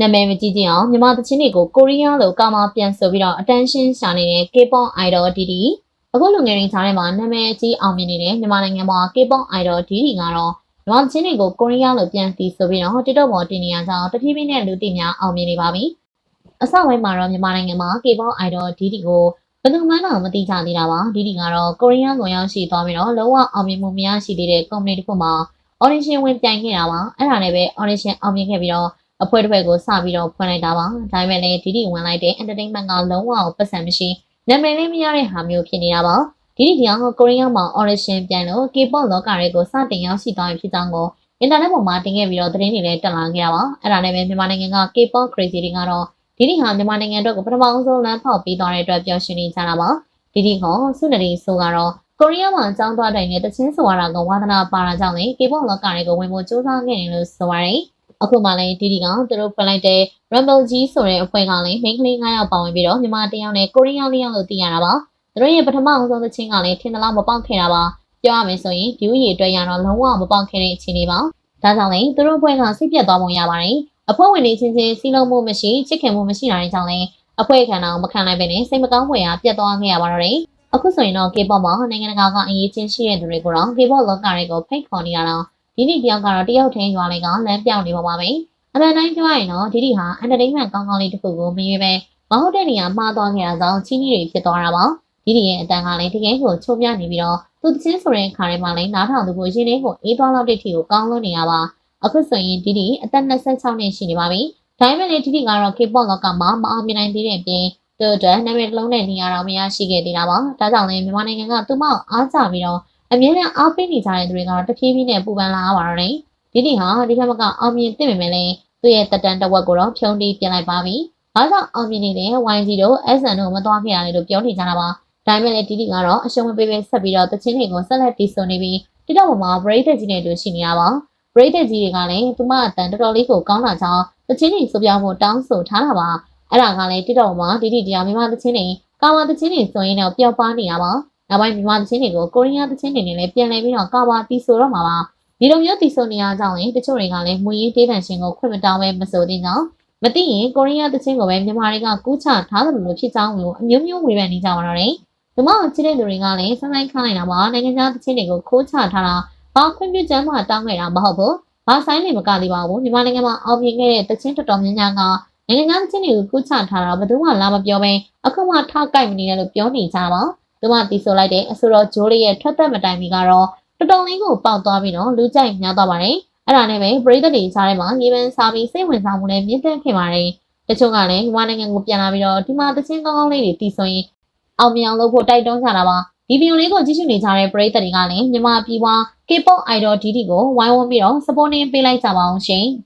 နာမည်မကြီးကြီးအောင်မြန်မာသချင်းတွေကိုကိုရီးယားလိုကာမပြန်ဆိုပြီးတော့ attention ရှာနေတဲ့ K-pop idol DD အခုလူငယ်တွေကြားထဲမှာနာမည်အကြီးအောင်မြင်နေတဲ့မြန်မာနိုင်ငံမှာ K-pop idol DD ကတော့မြန်မာသချင်းတွေကိုကိုရီးယားလိုပြန်တီးဆိုပြီးတော့ TikTok ပေါ်တင်နေရကြောင်းတဖြည်းဖြည်းနဲ့လူသိများအောင်မြင်နေပါပြီ။အစပိုင်းမှာတော့မြန်မာနိုင်ငံမှာ K-pop idol DD ကိုဘယ်သူမှတော့မသိကြသေးတာပါ။ DD ကတော့ကိုရီးယားကိုရောက်ရှိသွားပြီးတော့လုံးဝအောင်မြင်မှုမရရှိသေးတဲ့ company တစ်ခုမှာ audition ဝင်ပြိုင်ခဲ့တာပါ။အဲ့ဒါနဲ့ပဲ audition အောင်မြင်ခဲ့ပြီးတော့ အဖွဲ့တစ်ဖွဲ့ကိုစပြီးတော့ဖွင့်လိုက်တာပါ။ဒါပေမဲ့လည်းဒီဒီဝင်လိုက်တဲ့ entertainment ကလုံးဝပတ်စံမရှိနာမည်လေးမရတဲ့ဟာမျိုးဖြစ်နေတာပါ။ဒီဒီကြောင့်ကိုရီးယားမှာ audition ပြန်လို့ K-pop လောကတွေကိုစတင်ရောက်ရှိသွားပြီဖြစ်ကြောင်းကိုအင်တာနက်ပေါ်မှာတင်ခဲ့ပြီးတော့သတင်းတွေလည်းတက်လာခဲ့တာပါ။အဲ့ဒါနဲ့ပဲမြန်မာနိုင်ငံက K-pop crazy တွေကတော့ဒီဒီဟာမြန်မာနိုင်ငံအတွက်ကိုပထမဆုံးလမ်းဖောက်ပေးသွားတဲ့အတွက်ပျော်ရွှင်နေကြတာပါ။ဒီဒီကဆုနရီဆိုကတော့ကိုရီးယားမှာအကြောင်းသွားတိုင်းနဲ့တချင်းဆိုရတာကဝါသနာပါတာကြောင့်လေ K-pop လောကတွေကိုဝင်ဖို့စူးစမ်းခဲ့တယ်လို့ဆိုပါတယ်။ အခုမှလည်းဒီဒီကသူတို့ဖွင့်လိုက်တဲ့ Rumble G ဆိုတဲ့အဖွဲ့ကလည်းမိန်းကလေး9ယောက်ပါဝင်ပြီးတော့မြန်မာတယောက်နဲ့ကိုရီးယားလေးယောက်လို့သိရတာပါ။သူတို့ရဲ့ပထမအဆုံးသချင်းကလည်းထင်သလားမပေါက်ခဲ့တာပါ။ပြောရမယ်ဆိုရင် view ရေအတွက်ရတော့လုံးဝမပေါက်ခဲ့တဲ့အခြေအနေပါ။ဒါကြောင့်လည်းသူတို့အဖွဲ့ကစိတ်ပြတ်သွားပုံရပါတယ်။အဖွဲ့ဝင်တွေချင်းချင်းစီးလုံးမှုမရှိချစ်ခင်မှုမရှိတာကြောင့်လည်းအဖွဲ့ခံတော့မခံနိုင်ပဲနဲ့စိတ်မကောင်းဖွယ်ရာပြတ်သွားခဲ့ရပါတော့တယ်။အခုဆိုရင်တော့ K-pop မှာနိုင်ငံတကာကအရေးချင်းရှိတဲ့သူတွေကိုတော့ K-pop လောကတွေကိုဖိတ်ခေါ်နေရတာ ဒီနေ့တယောက်ကတော့တယောက်ထင်းရွာလေးကလမ်းပြောင်းနေပါပါမယ်။အမှန်တိုင်းပြောရရင်တော့ဒီဒီဟာ entertainment ကောင်းကောင်းလေးတစ်ခုကိုမရွေးပဲမဟုတ်တဲ့နေရာမှားသွားခဲ့တာကြောင့်ချင်းကြီးတွေဖြစ်သွားတာပါ။ဒီဒီရဲ့အတန်ကလည်းတကယ်ကိုချိုးပြနေပြီးတော့သူတချင်းဆိုတဲ့ခါထဲမှာလည်းနားထောင်သူကိုရင်းနှီးကိုအေးသွားလောက်တဲ့ထိကိုကောင်းလို့နေရပါ။အခုဆိုရင်ဒီဒီအသက်26နှစ်ရှိနေပါပြီ။ဒါပေမဲ့လည်းဒီဒီကတော့ K-pop လောကမှာမအောင်မြင်နိုင်သေးတဲ့အပြင်သူ့အတွက်နာမည်တစ်လုံးနဲ့နေရာတော့မရရှိခဲ့သေးတာပါ။ဒါကြောင့်လည်းမြန်မာနိုင်ငံကသူ့မောက်အားကြပြီးတော့ အမြဲတမ်းအားပေးနေကြတဲ့သူတွေကတော့တဖြည်းဖြည်းနဲ့ပူပန်လာပါတော့တယ်။ဒီဒီဟာဒီခါမကအောင်မြင်သိပေမဲ့လည်းသူ့ရဲ့တက်တန်တစ်ဝက်ကိုတော့ဖြုံးတီးပြလိုက်ပါပြီ။ဘာကြောင့်အောင်မြင်နေတဲ့ YG တို့ SN တို့မသွားခဲ့ရလဲလို့ပြောနေကြတာပါ။ဒါပေမဲ့လည်းဒီဒီကတော့အရှုံးမပေးပဲဆက်ပြီးတော့တချင်းတွေကိုဆက်လက်တီးဆိုနေပြီးတိတော့ပေါ်မှာ break တက်ကြီးနဲ့တူရှိနေရပါ။ break တက်ကြီးတွေကလည်းသူမအတန်တော်တော်လေးကိုကောင်းတာကြောင့်တချင်းတွေဆိုပြဖို့တောင်းဆိုထားတာပါ။အဲ့ဒါကလည်းတိတော့ပေါ်မှာဒီဒီတရားမြန်မာတချင်းတွေကာမတချင်းတွေဆိုရင်တော့ပျောက်ပါနေရပါ။ နောက်ပိုင်းမြန်မာတချင်းတွေကိုကိုရီးယားတချင်းတွေနဲ့လည်းပြန်လည်ပြီးတော့ကာဝါတီးဆိုတော့မှာပါဒီလိုမျိုးတီးဆိုနေရကြောင်းရင်တချို့တွေကလည်းမွေရေးတေးတန်ရှင်ကိုခွင့်မတောင်းပဲမဆိုသေးကြောင်းမသိရင်ကိုရီးယားတချင်းကိုပဲမြန်မာတွေကကူးချထားတယ်လို့ဖြစ်ကြောင်းကိုအမျိုးမျိုးဝေဖန်နေကြပါတော့တယ်ဒီမှာချစ်တဲ့လူတွေကလည်းစမ်းလိုက်ခိုင်းလိုက်တာပါနိုင်ငံခြားတချင်းတွေကိုခိုးချထားတာဘာခွင့်ပြုချက်မှတောင်းခဲ့တာမဟုတ်ဘူးဘာဆိုင်နေမကသေးပါဘူးမြန်မာနိုင်ငံမှာအောင်မြင်ခဲ့တဲ့တချင်းတော်တော်များများကနိုင်ငံခြားတချင်းတွေကိုကူးချထားတာဘယ်သူမှလာမပြောဘဲအခုမှထားကြိုက်မနေတယ်လို့ပြောနေကြပါ သူမတီးဆိုလိုက်တဲ့အဆိုတော်ဂျိုးလေးရဲ့ထွက်သက်မတိုင်မီကတော့တော်တော်လေးကိုပေါက်သွားပြီးတော့လူကြိုက်များသွားပါတယ်။အဲ့ဒါနဲ့ပဲပရိသတ်တွေကြားထဲမှာရေပန်းစားပြီးစိတ်ဝင်စားမှုလည်းမြင့်တက်ခဲ့ပါတယ်။တချို့ကလည်းမြန်မာနိုင်ငံကိုပြန်လာပြီးတော့ဒီမှာတချင်းကောင်းကောင်းလေးတွေတီးဆိုရင်အောင်မြင်အောင်လုပ်ဖို့တိုက်တွန်းကြတာပါ။ဒီဗီဒီယိုလေးကိုကြည့်ရှုနေကြတဲ့ပရိသတ်တွေကလည်းမြန်မာပြည်ပွား K-pop idol DD ကိုဝိုင်းဝန်းပြီးတော့ supporting ပေးလိုက်ကြပါအောင်ရှင်။